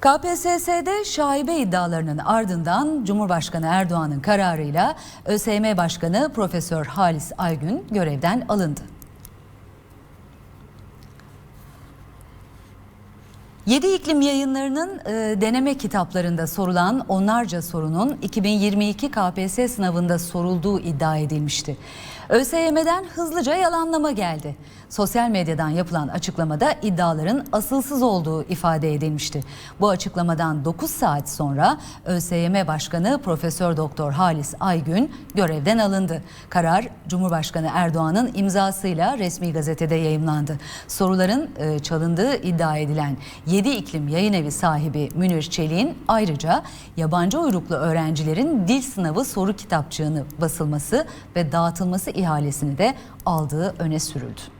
KPSS'de şaibe iddialarının ardından Cumhurbaşkanı Erdoğan'ın kararıyla ÖSYM Başkanı Profesör Halis Aygün görevden alındı. 7 iklim yayınlarının e, deneme kitaplarında sorulan onlarca sorunun 2022 KPSS sınavında sorulduğu iddia edilmişti. ÖSYM'den hızlıca yalanlama geldi. Sosyal medyadan yapılan açıklamada iddiaların asılsız olduğu ifade edilmişti. Bu açıklamadan 9 saat sonra ÖSYM Başkanı Profesör Doktor Halis Aygün görevden alındı. Karar Cumhurbaşkanı Erdoğan'ın imzasıyla resmi gazetede yayımlandı. Soruların e, çalındığı iddia edilen 7 iklim yayın evi sahibi Münir Çelik'in ayrıca yabancı uyruklu öğrencilerin dil sınavı soru kitapçığını basılması ve dağıtılması ihalesini de aldığı öne sürüldü.